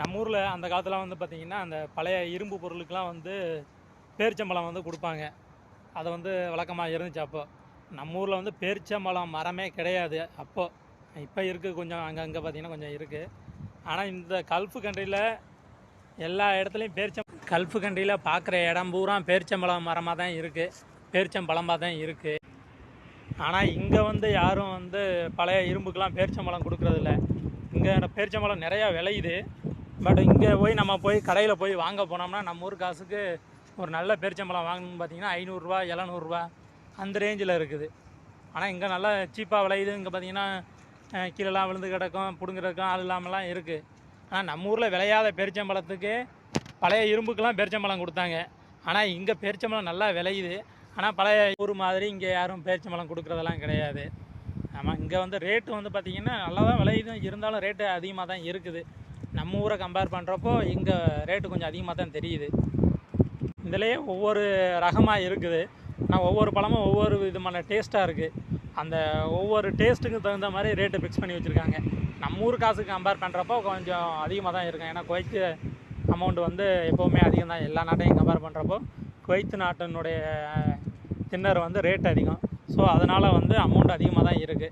நம்ம ஊரில் அந்த காலத்தில் வந்து பார்த்திங்கன்னா அந்த பழைய இரும்பு பொருளுக்கெலாம் வந்து பேரிச்சம்பழம் வந்து கொடுப்பாங்க. அதை வந்து வழக்கமாக இருந்துச்சு அப்போது நம்ம ஊரில் வந்து பேரிச்சம்பழம் மரமே கிடையாது அப்போது இப்போ இருக்குது கொஞ்சம் அங்கங்கே பார்த்திங்கன்னா கொஞ்சம் இருக்குது ஆனால் இந்த கல்ஃபு கண்ட்ரியில் எல்லா இடத்துலையும் பேரிச்சம் கல்ஃபு கண்ட்ரியில் பார்க்குற இடம் பூரா பேரிச்சம்பழம் மரமாக தான் இருக்குது பேரிச்சம்பழமாக தான் இருக்குது ஆனால் இங்கே வந்து யாரும் வந்து பழைய இரும்புக்கெலாம் பேரிச்சம்பழம் கொடுக்குறதில்ல. இங்கே பேரிச்சம்பழம் நிறையா விளையுது. பட் இங்கே போய் நம்ம போய் கடையில் போய் வாங்க போனோம்னா நம்ம ஊர் காசுக்கு ஒரு நல்ல பேரிச்சம்பழம் வாங்கணும்னு பார்த்தீங்கன்னா ஐநூறுரூவா எழுநூறுவா அந்த ரேஞ்சில் இருக்குது. ஆனால் இங்கே நல்லா சீப்பாக விளையுது. இங்கே பார்த்தீங்கன்னா அஹ், கீழெல்லாம் விழுந்து கிடக்கும் பிடுங்குறதுக்கும் ஆள் இல்லாமலாம் இருக்குது ஆனால் நம்ம ஊரில் விளையாத பேரிச்சம்பழத்துக்கு பழைய இரும்புக்கெல்லாம் பேரிச்சம்பழம் கொடுத்தாங்க. ஆனால் இங்கே பேரிச்சம்பழம் நல்லா விளையுது. ஆனால் பழைய ஊர் மாதிரி இங்கே யாரும் பேரிச்சம்பழம் கொடுக்குறதெல்லாம் கிடையாது. ஆமாம் இங்கே வந்து ரேட்டு வந்து பார்த்திங்கன்னா நல்லா தான் விளையுது. இருந்தாலும் ரேட்டு அதிகமாக தான் இருக்குது. நம்ம ஊரை கம்பேர் பண்ணுறப்போ இங்கே ரேட்டு கொஞ்சம் அதிகமாக தான் தெரியுது. இதிலேயே ஒவ்வொரு ரகமாக இருக்குது. ஆனால் ஒவ்வொரு பழமும் ஒவ்வொரு விதமான டேஸ்ட்டாக இருக்குது அந்த ஒவ்வொரு டேஸ்ட்டுக்கு தகுந்த மாதிரி ரேட்டு ஃபிக்ஸ் பண்ணி வச்சுருக்காங்க. நம்ம ஊர் காசுக்கு கம்பேர் பண்ணுறப்போ கொஞ்சம் அதிகமாக தான் இருக்கும். ஏன்னா குவைத்து அமௌண்ட் வந்து எப்போவுமே அதிகம் தான். எல்லா நாட்டையும் கம்பேர் பண்ணுறப்போ குவைத்து நாட்டினுடைய தின்னர் வந்து ரேட் அதிகம். ஸோ அதனால் வந்து அமௌண்ட் அதிகமாக தான் இருக்குது